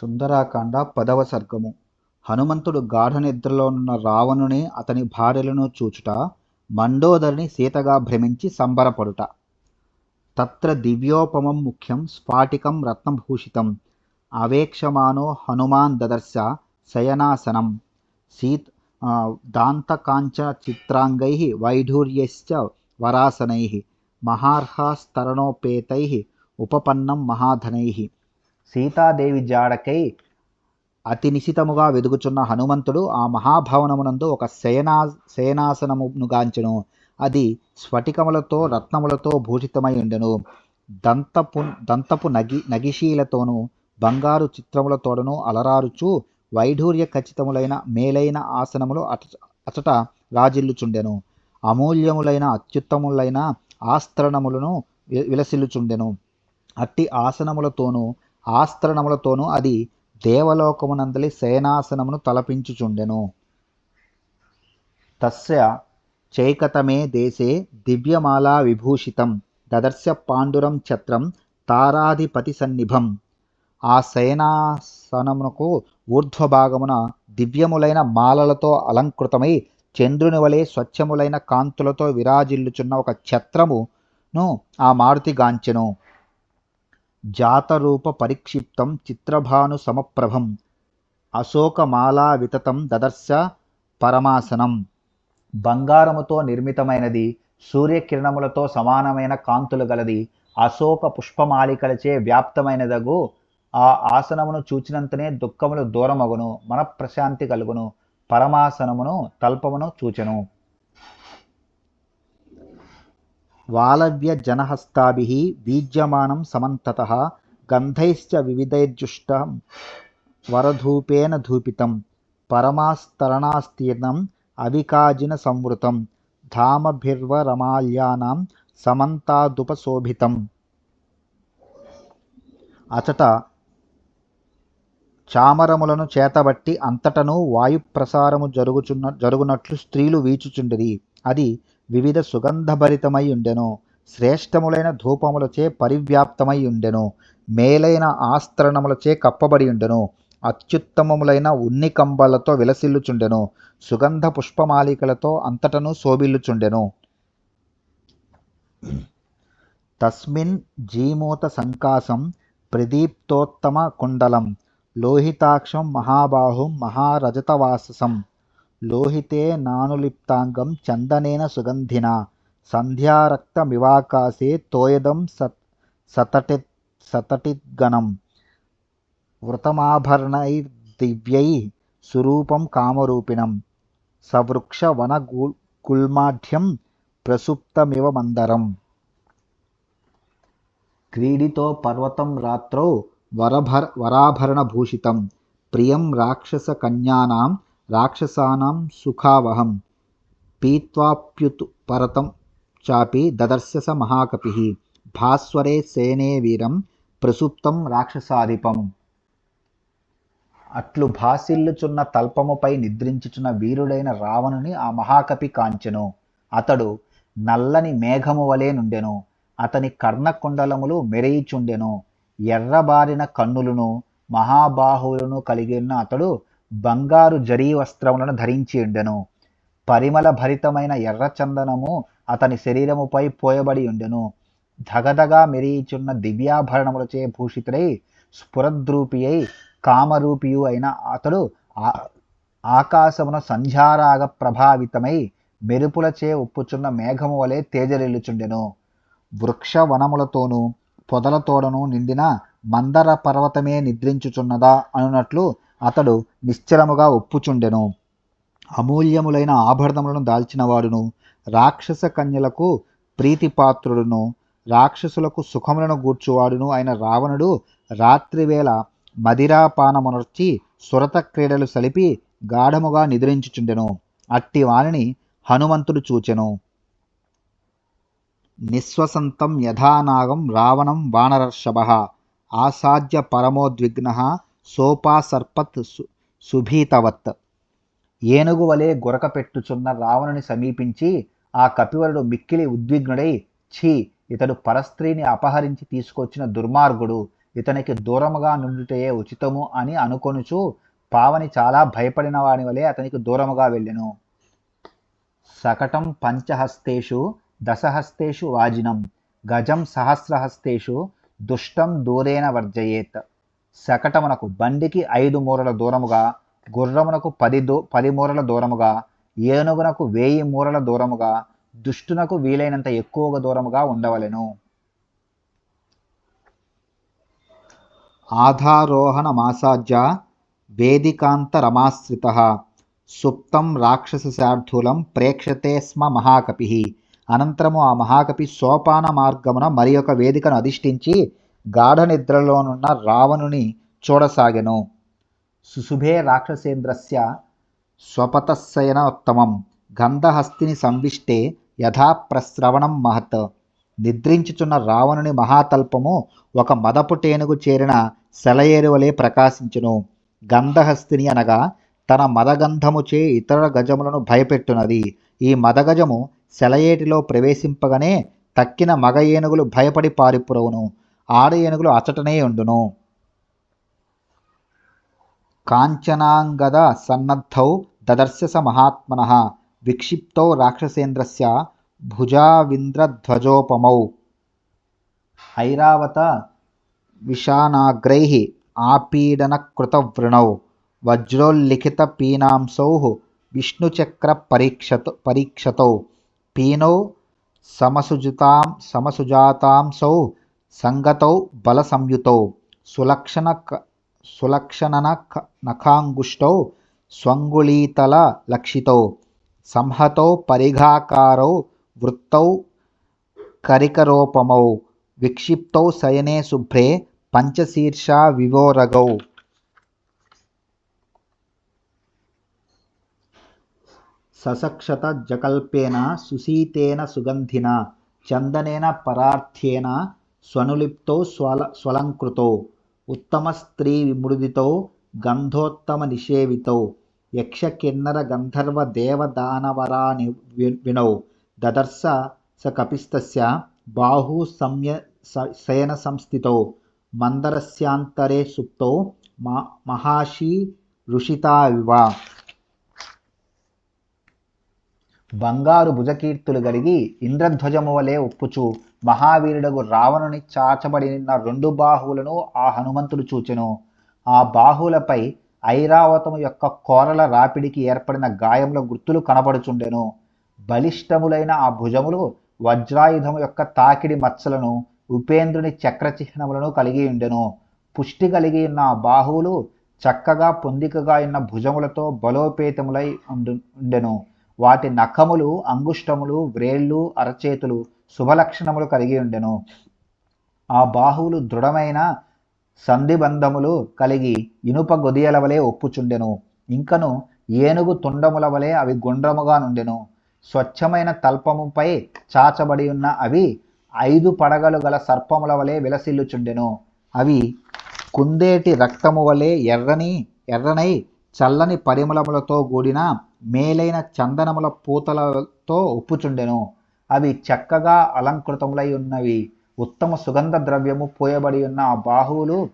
సుందరాకాండ పదవ సర్గము. హనుమంతుడు గాఢనిద్రలోనున్న రావణుని అతని భార్యలను చూచుట మండోదరిని సీతగా భ్రమించి సంబరపడుట. తత్ర దివ్యోపమం ముఖ్యం స్ఫాటికం రత్నభూషితం. అవేక్షమానో హనుమాన్ దదర్శ శయనాసనం. సీత్ దాంతకాంచ చిత్రాంగై వైఢూర్యశ్చ వరాసనై. మహార్హస్తరణోపేతై ఉపపన్నం మహాధనై. సీతాదేవి జాడకై అతి నిశితముగా వెదుగుచున్న హనుమంతుడు ఆ మహాభవనమునందు ఒక శయనా శయనాసనమునుగాంచెను అది స్ఫటికములతో రత్నములతో భూషితమై ఉండెను. దంతపు దంతపు నగి నగిశీలతోనూ బంగారు చిత్రములతోడను అలరారుచు వైఢూర్య ఖచ్చితములైన మేలైన ఆసనములు అట అచట రాజిల్లుచుండెను. అమూల్యములైన అత్యుత్తములైన ఆస్తరణములను విలసిల్లుచుండెను. అట్టి ఆసనములతోనూ ఆస్త్రణములతోనూ అది దేవలోకమునందలి సేనాసనమును తలపించుచుండెను. తస్య చైకతమే దేశే దివ్యమాలా విభూషితం దదర్శ పాండురం ఛత్రం తారాధిపతి సన్నిభం. ఆ శయనాసనమునకు ఊర్ధ్వభాగమున దివ్యములైన మాలలతో అలంకృతమై చంద్రుని వలె స్వచ్ఛములైన కాంతులతో విరాజిల్లుచున్న ఒక ఛత్రమును ఆ మారుతి జాతరూప పరిక్షిప్తం చిత్రభాను సమప్రభం అశోకమాలా వితతం దదర్శ పరమాసనం. బంగారముతో నిర్మితమైనది సూర్యకిరణములతో సమానమైన కాంతులు గలది అశోక పుష్పమాలికలచే వ్యాప్తమైనదగు ఆ ఆసనమును చూచినంతనే దుఃఖములు దూరమగును మనఃప్రశాంతి కలుగును పరమాసనమును తల్పమును చూచెను. వాలవ్య జనహస్తాభి వీజ్యమానం సమంతత గంధైశ్చ వివిధైర్జుష్టం వరధూపేన ధూపితం పరమాస్తరణాస్తీర్ణం అవికాజిన సంవృతం ధామభిర్వరమాల్యానాం సమంతాదుపశోభితం. అచట చామరములను చేతబట్టి అంతటను వాయుప్రసారము జరుగుచున్న జరుగునట్లు స్త్రీలు వీచుచుండిరి. అది వివిధ సుగంధభరితమై ఉండెను శ్రేష్టములైన ధూపములచే పరివ్యాప్తమై ఉండెను మేలైన ఆస్త్రణములచే కప్పబడి ఉండెను అత్యుత్తమములైన ఉన్ని కంబళ్ళతో విలసిల్లుచుండెను. సుగంధ పుష్పమాలికలతో అంతటను శోభిల్లుచుండెను. తస్మిన్ జీమూత సంకాసం ప్రదీప్తోత్తమ కుండలం. లోహితాక్షం మహాబాహుం మహారజతవాససం. लोहिते नानुलिप्ताङ्गं चन्दनेन सुगन्धिना। सन्ध्यारक्तमिवाकाशे तोयदं सतटिद्गणं। वृतमाभरणैर्दिव्यैः सुरूपं कामरूपिणं। सवृक्षवनगुल्माढ्यं प्रसुप्तमिव मन्दरम्। क्रीडितो पर्वतं रात्रौ वरभर, वराभरणभूषितं। प्रियं राक्षसकन्यानां రాక్షసానాం సుఖావహం పీత్వాప్యుతు పరతం చాపి దదర్శ స మహాకపి. భాస్వరే సేనే వీరం ప్రసుప్తం రాక్షసాధిపం. అట్లు భాసిల్లుచున్న తల్పముపై నిద్రించుచున్న వీరుడైన రావణుని ఆ మహాకపి కాంచెను. అతడు నల్లని మేఘము వలె నుండెను. అతని కర్ణకుండలములు మెరయిచుండెను. ఎర్రబారిన కన్నులను మహాబాహువులను కలిగిన అతడు బంగారు జరీ వస్త్రములను ధరించి ఉండెను. పరిమళ భరితమైన ఎర్రచందనము అతని శరీరముపై పోయబడి ఉండెను. ధగధగా మెరియిచున్న దివ్యాభరణములచే భూషితుడై స్ఫురద్రూపి అయి కామరూపియు అయిన అతడు ఆకాశమున సంధ్యారాగ ప్రభావితమై మెరుపులచే ఉప్పుచున్న మేఘము వలె తేజరిల్లుచుండెను వృక్షవనములతోనూ పొదలతోడను నిండిన మందర పర్వతమే నిద్రించుచున్నదా అనునట్లు అతడు నిశ్చలముగా ఒప్పుచుండెను. అమూల్యములైన ఆభరణములను దాల్చినవాడును. రాక్షస కన్యలకు ప్రీతిపాత్రుడును. రాక్షసులకు సుఖములను గూర్చువాడును అయిన రావణుడు రాత్రివేళ మదిరాపానమునర్చి సురత క్రీడలు సలిపి గాఢముగా నిద్రించుచుండెను. అట్టి వానిని హనుమంతుడు చూచెను. నిశ్వసంతం యథానాగం రావణం వానరర్షభ. ఆసాధ్య పరమోద్విగ్న సోపాసర్పత్ సుభీతవత్. ఏనుగు వలె గొరక పెట్టుచున్న రావణుని సమీపించి ఆ కపివరుడు మిక్కిలి ఉద్విగ్నుడై ఛీ ఇతడు పరస్త్రీని అపహరించి తీసుకొచ్చిన దుర్మార్గుడు ఇతనికి దూరముగా నుండుటయే ఉచితము అని అనుకొనుచు పావని చాలా భయపడిన వాని వలె అతనికి దూరముగా వెళ్ళెను. సకటం పంచహస్తేషు దశహస్తేషు వాజినం గజం సహస్రహస్తేషు దుష్టం దూరేన వర్జయేత్. శకటమునకు బండికి ఐదు మూరల దూరముగా గుర్రమునకు పది దూ పది మూరల దూరముగా ఏనుగునకు వేయి మూరల దూరముగా దుష్టునకు వీలైనంత ఎక్కువగా దూరముగా ఉండవలెను. ఆధారోహణ మాసాజ్య వేదికాంతరమాశ్రిత సుప్తం రాక్షసశార్థూలం ప్రేక్షతే స్మ మహాకపి. అనంతరము ఆ మహాకపి సోపాన మార్గమున మరి వేదికను అధిష్ఠించి గాఢ నిద్రలోనున్న రావణుని చూడసాగెను. సుశుభే రాక్షసేంద్రస్య స్వపతశయనోత్తమం గంధహస్తిని సంవిష్టే యథాప్రస్రవణం మహత్. నిద్రించుచున్న రావణుని మహాతల్పము ఒక మదపు టేనుగు చేరిన సెలయేరువలే ప్రకాశించును. గంధహస్తిని అనగా తన మదగంధముచే ఇతర గజములను భయపెట్టునది. ఈ మదగజము సెలయేటిలో ప్రవేశింపగానే తక్కిన మగ ఏనుగులు భయపడి పారిపురవును ఆడ ఏనుగులు అచ్చటనే ఉండును. కాంచనాంగద సన్నద్ధౌ దదర్శ స మహాత్మన విక్షిప్తౌ రాక్షసేంద్రస్య భుజావింద్రధ్వజోపమౌ. ఐరావత విషానాగ్రై ఆపీడనకృతవృణౌ. వజ్రోల్లిఖిత పీనాంసౌ విష్ణుచక్ర పరీక్షత పరీక్షతౌ. పీనౌ సమసుజుతాం సమసుజాతాంసౌ సంగతౌ బలసంయుతౌ సులక్షణ సులక్షణన నఖాంగుష్టౌ స్వంగుళీతల లక్షితౌ సంహతౌ పరిఘాకారౌ వృత్తౌ కరికరోపమౌ విక్షిప్తౌ శయనే శుభ్రే పంచశీర్షా వివోరగౌ. ససక్షత జకల్పేన సుశీతేన సుగంధిన చందనేన పరార్థ్యేన స్వనులిప్తో స్వల స్వలంకృతో ఉత్తమ స్త్రీ విమృదితో గంధోత్తమ నిషేవితో యక్ష కిన్నర గంధర్వ దేవదానవరాని వినౌ దదర్శ స కపిస్తస్య బాహు సమ్య శయన సంస్థితో మందరస్యాంతరే సుప్తో మహాశీ ఋషితావివ బంగారు భుజకీర్తులు గడిగి ఇంద్రధ్వజము వలె ఒప్పుచు. మహావీరుడగు రావణుని చాచబడిన రెండు బాహువులను ఆ హనుమంతుడు చూచెను. ఆ బాహువులపై ఐరావతము యొక్క కోరల రాపిడికి ఏర్పడిన గాయముల గుర్తులు కనబడుచుండెను. బలిష్టములైన ఆ భుజములు వజ్రాయుధము యొక్క తాకిడి మచ్చలను ఉపేంద్రుని చక్రచిహ్నములను కలిగి ఉండెను. పుష్టి కలిగి ఉన్న ఆ బాహువులు చక్కగా పొందికగా ఉన్న భుజములతో బలోపేతములై ఉండు ఉండెను. వాటి నఖములు అంగుష్టములు వ్రేళ్ళు అరచేతులు శుభలక్షణములు కలిగి ఉండెను. ఆ బాహువులు దృఢమైన సంధిబంధములు కలిగి ఇనుప గొదియల వలె ఒప్పుచుండెను. ఇంకను ఏనుగు తుండముల వలె అవి గుండ్రముగా నుండెను. స్వచ్ఛమైన తల్పముపై చాచబడి ఉన్న అవి ఐదు పడగలు గల సర్పముల వలె విలసిల్లుచుండెను. అవి కుందేటి రక్తము వలె ఎర్రని ఎర్రనై చల్లని పరిమళములతో కూడిన మేలైన చందనముల పూతలతో ఒప్పుచుండెను. అవి చక్కగా అలంకృతములై ఉన్నవి. ఉత్తమ సుగంధ ద్రవ్యము పోయబడి ఉన్న ఆ బాహువులు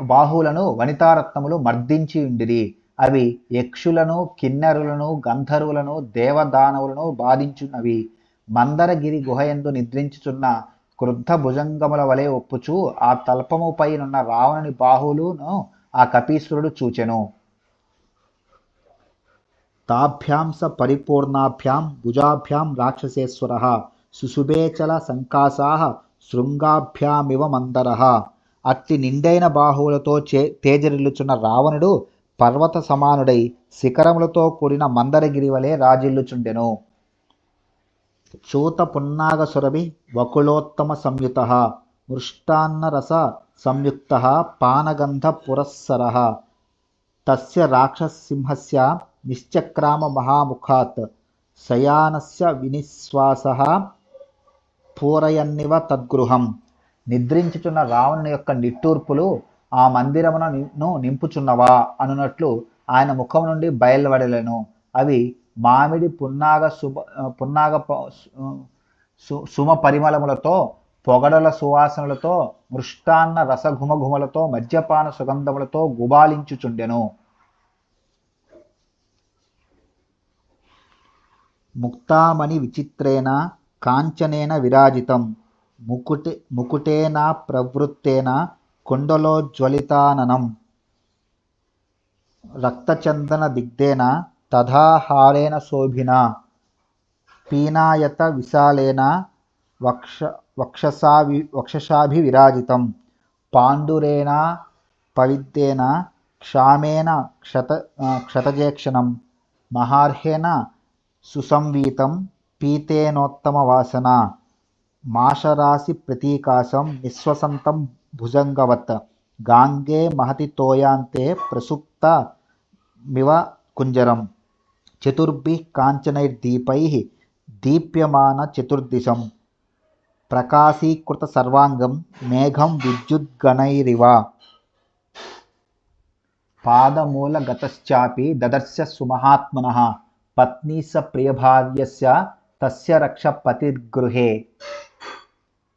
బాహువులను వనితారత్నములు మర్దించి ఉండిరి. అవి యక్షులను కిన్నెరులను గంధర్వులను దేవదానవులను బాధించున్నవి. మందరగిరి గుహయందు నిద్రించుచున్న క్రుద్ధ భుజంగముల వలె ఒప్పుచు ఆ తల్పముపైనున్న రావణుని బాహువులను ఆ కపీశ్వరుడు చూచెను. తాభ్యాం స పరిపూర్ణాభ్యాం భుజాభ్యాం రాక్షసేశ్వర సుశుభేచల సంకాసా శృంగాభ్యామివ మందర అట్టి నిండైన బాహువులతో చే తేజరిల్లుచున్న రావణుడు పర్వత సమానుడై శిఖరములతో కూడిన మందరగిరి వలె రాజిల్లుచుండెను. చూత పున్నాగ సురభి వకుళోత్తమ సంయుత మృష్టాన్నరస సంయుక్త పానగంధ పురస్సర తస్య రాక్షసింహస్య నిశ్చక్రామ మహాముఖాత్ శయానస్య వినిశ్వాస పూరయన్నివ తద్గృహం. నిద్రించుచున్న రావణుని యొక్క నిట్టూర్పులు ఆ మందిరమును నింపుచున్నవా అనున్నట్లు ఆయన ముఖం నుండి బయలువడలేను. అవి మామిడి పున్నాగ శుభ పున్నాగ సుమ పరిమళములతో పొగడల సువాసనలతో మృష్టాన్న రసఘుమఘుమలతో మద్యపాన సుగంధములతో గుబాలించుచుండెను. ముక్తామణి విచిత్రేణ కాంచనేన విరాజితం. ముకుటే ముకుటేన ప్రవృత్తేన కుండలోజ్వలితాననం రక్తచందన దిగ్ధేన తథాహారేణ శోభిన. పీనాయత విశాలేన వక్ష వక్షసా వి వక్షసాభివిరాజితం పాండురేణ పవిద్యేన క్షామేన క్షత క్షతజేక్షణం. మహార్హేణ సుసంవీతం పీతేనోత్తమవాసన మాషరాశి ప్రతీకాశం నిశ్వసంతం భుజంగవత్ గాంగే మహతి తోయాంతే ప్రసుప్త మివ కుంజరం చతుర్భిः కాంచనైర్దీపైः దీప్యమాన చతుర్దిశం ప్రకాశీకృత సర్వాంగం మేఘం విద్యుద్గణైరివ పత్ని స ప్రియభార్యస్య తస్య రక్ష పతిర్గృహే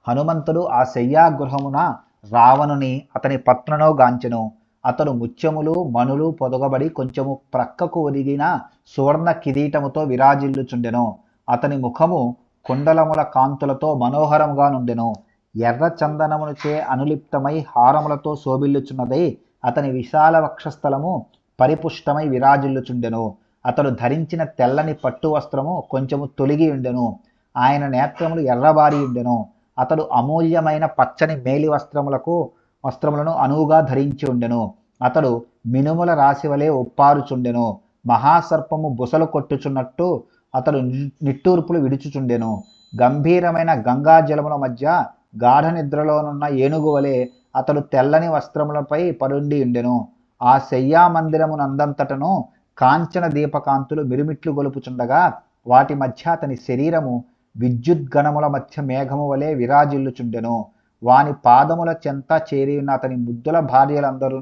హనుమంతుడు ఆ శయ్యాగృహమున రావణుని అతని పత్ననో గాంచెను అతడు ముత్యములు మణులు పొదగబడి కొంచెము ప్రక్కకు ఒదిగిన సువర్ణ కిరీటముతో విరాజిల్లుచుండెను. అతని ముఖము కుండలముల కాంతులతో మనోహరముగా నుండెను. ఎర్ర చందనములచే అనులిప్తమై హారములతో శోభిల్లుచున్నదై అతని విశాల వక్షస్థలము పరిపుష్టమై విరాజిల్లుచుండెను. అతడు ధరించిన తెల్లని పట్టు వస్త్రము కొంచెము తొలిగి ఉండెను. ఆయన నేత్రములు ఎర్రబారి ఉండెను. అతడు అమూల్యమైన పచ్చని మేలి వస్త్రములకు వస్త్రములను అనువుగా ధరించి ఉండెను. అతడు మినుముల రాశి వలె ఒప్పారుచుండెను. మహాసర్పము బుసలు కొట్టుచున్నట్టు అతడు ని- నిట్టూర్పులు విడుచుచుండెను. గంభీరమైన గంగా జలముల మధ్య గాఢ నిద్రలోనున్న ఏనుగు వలె అతడు తెల్లని వస్త్రములపై పరుండి ఉండెను. ఆ శయ్యా మందిరమునందంతటను కాంచన దీపకాంతులు మిరుమిట్లు గొలుపుచుండగా వాటి మధ్య అతని శరీరము విద్యుద్గణముల మధ్య మేఘము వలె విరాజిల్లుచుండెను. వాని పాదముల చెంత చేరి ఉన్న అతని ముద్దుల భార్యలందరూ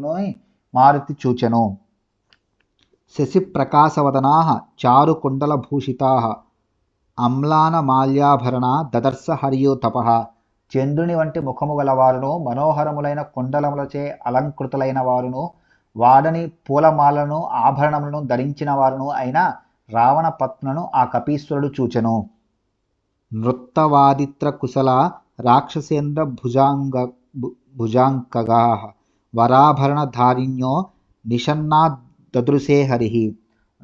మారుతి చూచెను. శశిప్రకాశవదనా చారుకుండలభూషితా అమ్లానమాల్యాభరణ దదర్శ హరియోతప చంద్రుని వంటి ముఖము గలవారును మనోహరములైన కుండలములచే అలంకృతులైన వారును వాడని పూలమాలను ఆభరణములను ధరించిన వారును అయిన రావణ పత్నను ఆ కపీశ్వరుడు చూచెను. నృత్తవాదిత్ర కుశల రాక్షసేంద్ర భుజాంగ భుజాంకగా భుజాంకగా వరాభరణధారిణ్యో నిషన్నా దదృశే హరి.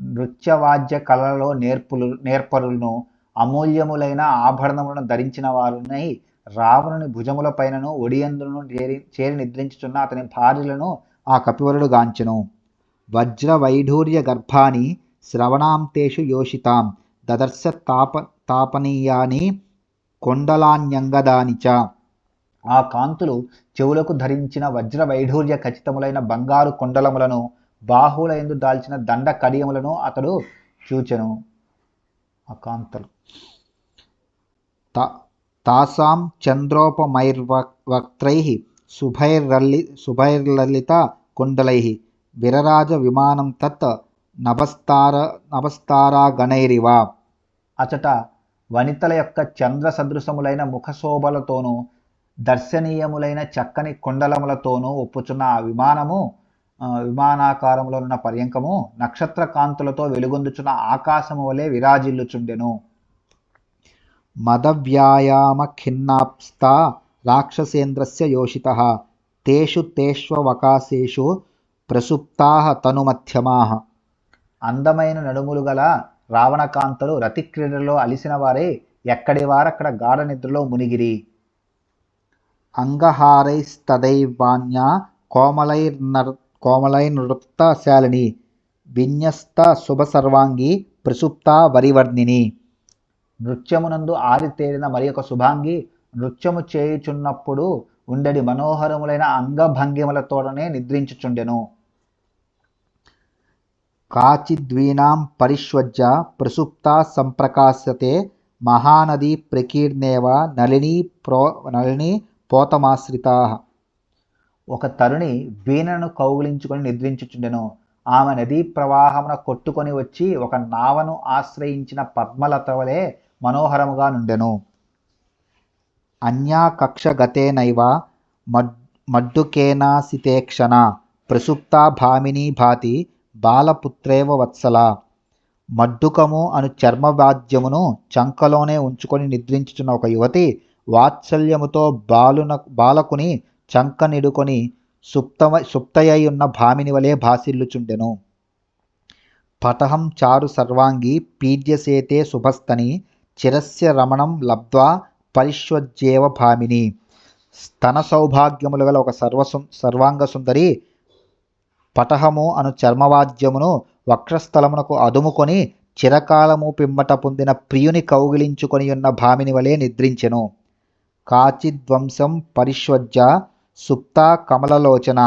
నృత్యవాద్య కళలలో నేర్పులు నేర్పరులను అమూల్యములైన ఆభరణములను ధరించిన వారునై రావణుని భుజములపైనను ఒడియందులను చేరి చేరి నిద్రించుచున్న అతని భార్యలను ఆ కపివరుడు గాంచెను. వజ్ర వైఢూర్య గర్భాని శ్రవణాంతేషు యోషితాం దదర్శ తాప తాపనీయాని కొండలాన్యంగదాని చ. ఆ కాంతులు చెవులకు ధరించిన వజ్ర వైఢూర్య ఖచ్చితములైన బంగారు కొండలములను బాహువుల ఎందు దాల్చిన దండ కడియములను అతడు చూచెను. ఆ కాంతలు. తా తాసాం చంద్రోపమైర్వక్త్రై శుభైర్లలి సుభైర్లలిత కుండలై విరరాజ విమానం తత్ నభస్తార నభస్తారాగణైరివ. అచట వనితల యొక్క చంద్ర సదృశములైన ముఖశోభలతోనూ దర్శనీయములైన చక్కని కుండలములతోనూ ఒప్పుచున్న ఆ విమానము ఆ, విమానాకారములో ఉన్న పర్యంకము నక్షత్ర కాంతులతో వెలుగొందుచున్న ఆకాశము వలె విరాజిల్లుచుండెను. మదవ్యాయామ ఖిన్నాప్స్తా రాక్షసేంద్రస్య యోషిత తేషు తేష్వకాశేషు ప్రసుప్తా తనుమధ్యమా అందమైన నడుములు గల రావణకాంతలు రతిక్రీడలో అలిసిన వారే ఎక్కడి వారక్కడ గాఢ నిద్రలో మునిగిరి. అంగహారైస్తదైవాణ్య కోమలైర్నర్ కోమలైనృత్తశాలిని విన్యస్త శుభ సర్వాంగి ప్రసుప్త వరివర్ణిని. నృత్యమునందు ఆరితేరిన మరి ఒక శుభాంగి నృత్యము చేయుచున్నప్పుడు ఉండడి మనోహరములైన అంగభంగిమలతోడనే నిద్రించుచుండెను. కాచిద్వీనాం పరిష్వజ్య ప్రసుప్త సంప్రకాశతే మహానది ప్రకీర్ణేవ నళినీ ప్రో నళిని పోతమాశ్రితా. ఒక తరుణి వీణను కౌగిలించుకొని నిద్రించుచుండెను. ఆమె నదీ ప్రవాహమున కొట్టుకొని వచ్చి ఒక నావను ఆశ్రయించిన పద్మలత వలె మనోహరముగా నుండెను. అన్యాకక్షగతేనైవ మడ్ మడ్డుకేనాసితేక్షణ ప్రసుప్తా భామినీ భాతి బాలపుత్రేవ వత్సల. మడ్డుకము అను చర్మవాద్యమును చంకలోనే ఉంచుకొని నిద్రించుచున్న ఒక యువతి వాత్సల్యముతో బాలున బాలకుని చంక నిడుకొని సుప్తమ సుప్తయై ఉన్న భామిని వలె భాసిల్లుచుండెను. పటహం చారు సర్వాంగి పీడ్యసేతే శుభస్తని చిరస్య రమణం లబ్ధ్వా పరిశ్వజ్జేవ భామిని. స్తన సౌభాగ్యములు గల ఒక సర్వసు సర్వాంగ సుందరి పటహము అను చర్మవాద్యమును వక్షస్థలమునకు అదుముకొని చిరకాలము పిమ్మట పొందిన ప్రియుని కౌగిలించుకొని ఉన్న భామిని వలె నిద్రించెను. కాచిద్వంశం పరిష్వజ్య సుప్తా కమలలోచన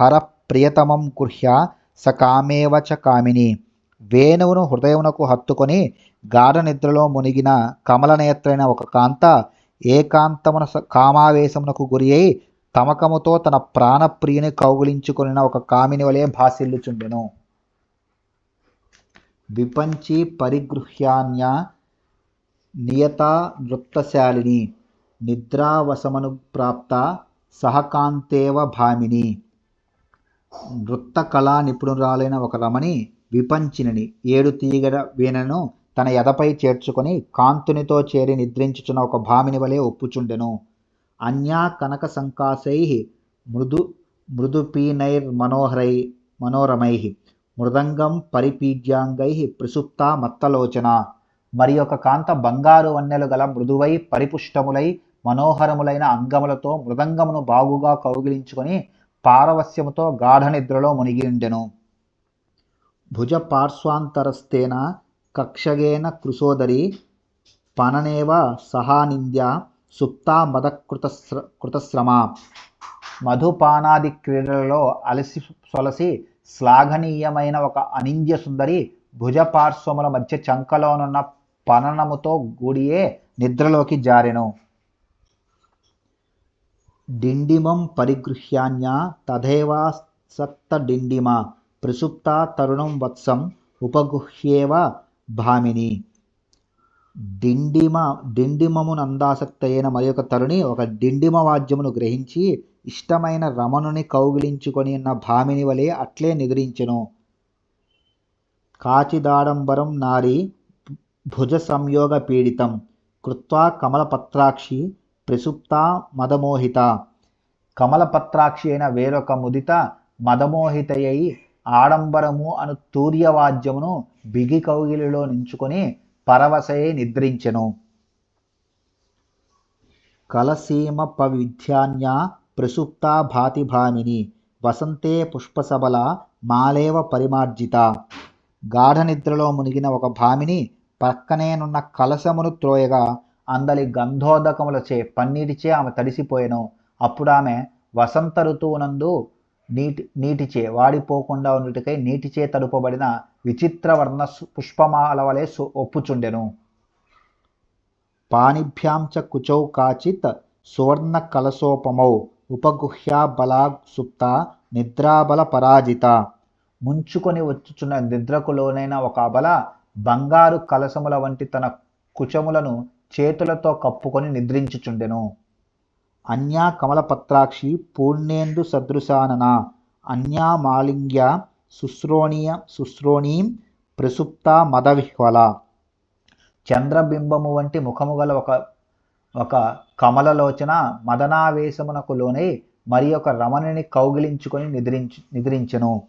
హర ప్రియతమం గృహ్య స కామేవ చ కామిని. వేణువును హృదయమునకు హత్తుకొని గాఢ నిద్రలో మునిగిన కమలనేత్రైన ఒక కాంత ఏకాంతమున స- కామావేశమునకు గురి అయి తమకముతో తన ప్రాణప్రియుని కౌగులించుకొనిన ఒక కామిని వలె భాసిల్లుచుండెను. విపంచి పరిగృహ్యాన్య నియత నృత్తశాలిని నిద్రావశమను ప్రాప్త సహకాంతేవ భామిని. నృత్త కళా నిపుణురాలైన ఒక రమణి విపంచినని ఏడు తీగల వీణను తన ఎదపై చేర్చుకొని కాంతునితో చేరి నిద్రించుచున్న ఒక భామిని వలె ఒప్పుచుండెను. అన్యా కనక సంకాశై మృదు మృదుపీనైర్మనోహరై మనోరమై మృదంగం పరిపీడ్యాంగై ప్రసుప్త మత్తలోచన. మరి ఒక కాంత బంగారు వన్నెలు గల మృదువై పరిపుష్టములై మనోహరములైన అంగములతో మృదంగమును బాగుగా కౌగిలించుకొని పారవస్యముతో గాఢ నిద్రలో మునిగి ఉండెను. భుజ పార్శ్వాంతరస్థేన కక్షగేన కృశోదరి పననేవ సహానింద్య సుప్తా మదకృత కృతశ్రమ. మధుపానాది క్రీడలలో అలసి సొలసి శ్లాఘనీయమైన ఒక అనింద్య సుందరి భుజపార్శ్వముల మధ్య చంకలోనున్న పననముతో గుడియే నిద్రలోకి జారెను. డిండిమం పరిగృహ్యాన్య తథైవాసక్త డిండిమ. ప్రసుప్తా తరుణం వత్సం ఉపగుహ్యేవ భామిని. డిండిమ డిండిమమునందాసక్తయైన మరి ఒక తరుణి ఒక డిండిమ వాద్యమును గ్రహించి ఇష్టమైన రమణుని కౌగిలించుకొని ఉన్న భామిని వలె అట్లే నిద్రించెను. కాచిదాడంబరం నారి భుజ సంయోగ పీడితం కృత్వా కమలపత్రాక్షి ప్రసుప్త మదమోహిత. కమలపత్రాక్షి అయిన వేరొక ముదిత మదమోహితయై ఆడంబరము అను తూర్యవాద్యమును బిగి కౌగిలిలో నించుకొని పరవశయే నిద్రించెను. కలసీమ పవిధ్యాన్య ప్రసుప్తా భాతి భామిని వసంతే పుష్పసబల మాలేవ పరిమార్జిత. గాఢ నిద్రలో మునిగిన ఒక భామిని పక్కనేనున్న కలశమును త్రోయగా అందలి గంధోదకములచే పన్నీటిచే ఆమె తడిసిపోయెను. అప్పుడు ఆమె వసంత ఋతువునందు నీటి నీటిచే వాడిపోకుండా ఉన్నటికై నీటిచే తడుపబడిన విచిత్రవర్ణ వర్ణ పుష్పమాల వలె ఒప్పుచుండెను. పాణిభ్యాం చ కుచౌ కాచిత్ సువర్ణ కలశోపమౌ ఉపగుహ్యా బలా సుప్త నిద్రాబల పరాజిత. ముంచుకొని వచ్చుచున్న నిద్రకు లోనైన ఒక అబల బంగారు కలశముల వంటి తన కుచములను చేతులతో కప్పుకొని నిద్రించుచుండెను. అన్యా కమలపత్రాక్షి పూర్ణేందు సదృశానన. అన్యా మాలింగ్య శుశ్రోణీయ శుశ్రోణీం ప్రసుప్త మదవిహ్వల. చంద్రబింబము వంటి ముఖము గల ఒక ఒక కమలలోచన మదనావేశమునకు లోనై మరి ఒక రమణిని కౌగిలించుకొని నిద్రించు నిద్రించెను.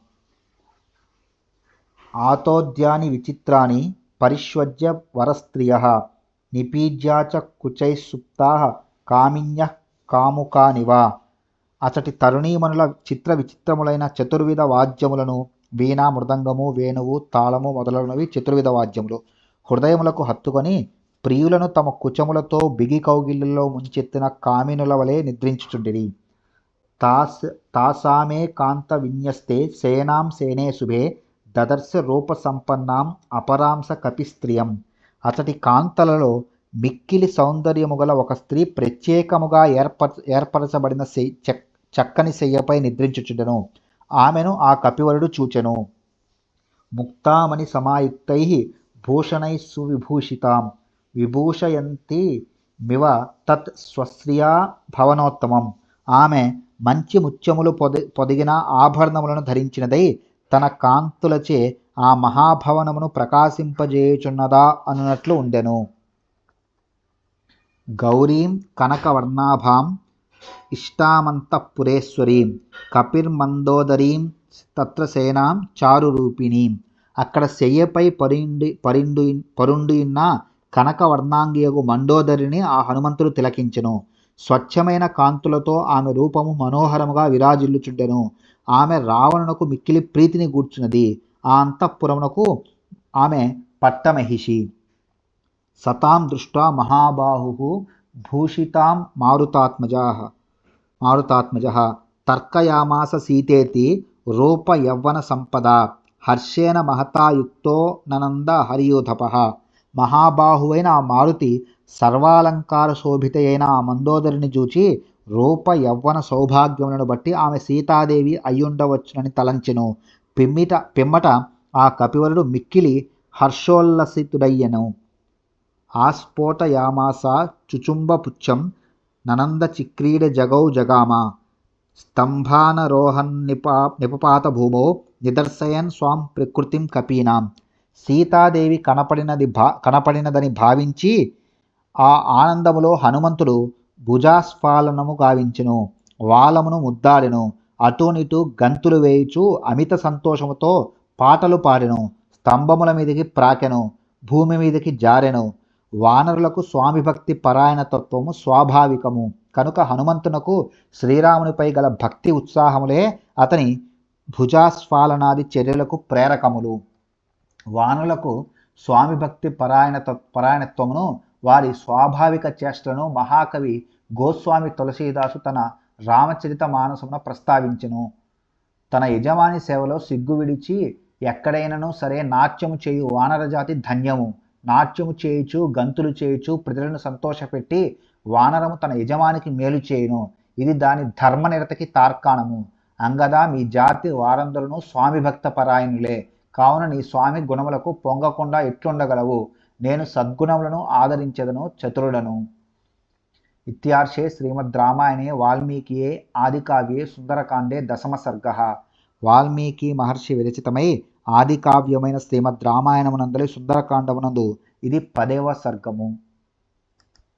ఆతోద్యాని విచిత్రాని పరిష్వజ్య వరస్త్రియ. నిపీజ్యాచ కుచై సుప్తా కామిన్య కాముకానివా? అతటి తరుణీమణుల చిత్ర విచిత్రములైన చతుర్విధ వాద్యములను వీణ మృదంగము వేణువు తాళము మొదలగునవి చతుర్విధ వాద్యములు. హృదయములకు హత్తుకొని ప్రియులను తమ కుచములతో బిగి కౌగిళ్ళలో ముంచెత్తిన కామినుల వలె నిద్రించుచుండిరి. తాస్ తాసామే కాంత విన్యస్తే సేనాం సేనే శుభే దదర్శ రూప సంపన్నాం అపరాంస కపిస్త్రియం. అతటి కాంతలలో మిక్కిలి సౌందర్యము గల ఒక స్త్రీ ప్రత్యేకముగా ఏర్పర ఏర్పరచబడిన చక్కని శయ్యపై నిద్రించుచుండెను. ఆమెను ఆ కపివరుడు చూచెను. ముక్తామణి సమాయుక్తై భూషణై సువిభూషితాం. విభూషయంతి మివ తత్ స్వశ్రియా భవనోత్తమం. ఆమె మంచి ముత్యములు పొది పొదిగిన ఆభరణములను ధరించినదై తన కాంతులచే ఆ మహాభవనమును ప్రకాశింపజేయుచున్నదా అనున్నట్లు ఉండెను. గౌరీం కనకవర్ణాభాం ఇష్టామంతఃపురేశ్వరీం కపిర్మందోదరీం తత్ర సేనాం చారురూపిణీం. అక్కడ శయ్యపై పరిండి పరిండు పరుండియున్న కనకవర్ణాంగియగు మండోదరిని ఆ హనుమంతుడు తిలకించెను. స్వచ్ఛమైన కాంతులతో ఆమె రూపము మనోహరముగా విరాజిల్లుచుండెను. ఆమె రావణునకు మిక్కిలి ప్రీతిని గూర్చున్నది ఆ అంతఃపురమునకు ఆమె పట్టమహిషి. సతాం దృష్టా మహాబాహు భూషితాం మారుతాత్మజ. మారుతాత్మజ. తర్కయామాస సీతేతి రూప యవ్వన సంపద హర్షేణ మహతాయుక్తో ననంద హరియోధప. మహాబాహువైన ఆ మారుతి సర్వాలంకార శోభిత అయిన ఆ మందోదరిని చూచి రూప యవ్వన సౌభాగ్యములను బట్టి ఆమె సీతాదేవి అయ్యుండవచ్చునని తలంచెను. పిమ్మిట పిమ్మట ఆ కపివరుడు మిక్కిలి హర్షోల్లసితుడయ్యను. ఆస్ఫోటయామాస చుచుంబపుచ్చం ననంద చిక్రీడ జగౌ జగామ. స్తంభానరోహన్ నిపా నిపపాత భూమో నిదర్శయన్ స్వాం ప్రకృతిం కపీనాం. సీతాదేవి కనపడినది భా కనపడినదని భావించి ఆ ఆనందములో హనుమంతుడు భుజాస్ఫాలనము గావించెను వాలమును ముద్దాడెను అటునిటు గంతులు వేయుచు అమిత సంతోషముతో పాటలు పాడెను స్తంభముల మీదకి ప్రాకెను భూమి మీదకి జారెను వానరులకు స్వామి భక్తి పరాయణ తత్వము స్వాభావికము. కనుక హనుమంతునకు శ్రీరామునిపై గల భక్తి ఉత్సాహములే అతని భుజాస్ఫాలనాది చర్యలకు ప్రేరకములు. వానరులకు స్వామి భక్తి పరాయణ పరాయణత్వమును వారి స్వాభావిక చేష్టలను మహాకవి గోస్వామి తులసీదాసు తన రామచరిత మానసమున ప్రస్తావించెను. తన యజమాని సేవలో సిగ్గు విడిచి ఎక్కడైనను సరే నాట్యము చేయు వానరజాతి ధన్యము. నాట్యము చేయుచు గంతులు చేయుచు ప్రజలను సంతోషపెట్టి వానరము తన యజమానికి మేలు చేయును. ఇది దాని ధర్మనిరతకి తార్కాణము. అంగదా మీ జాతి వారందరును స్వామి భక్త పరాయణులే. కావున నీ స్వామి గుణములకు పొంగకుండా ఎట్లుండగలవు? నేను సద్గుణములను ఆదరించదను చతురుడను. ఇత్యార్షే శ్రీమద్ రామాయణే వాల్మీకియే ఆదికావ్యే సుందరకాండే దశమ సర్గ వాల్మీకి మహర్షి విరచితమై ఆదికావ్యమైన శ్రీమద్ రామాయణమునందలి సుందరకాండమునందు ఇది పదేవ సర్గము.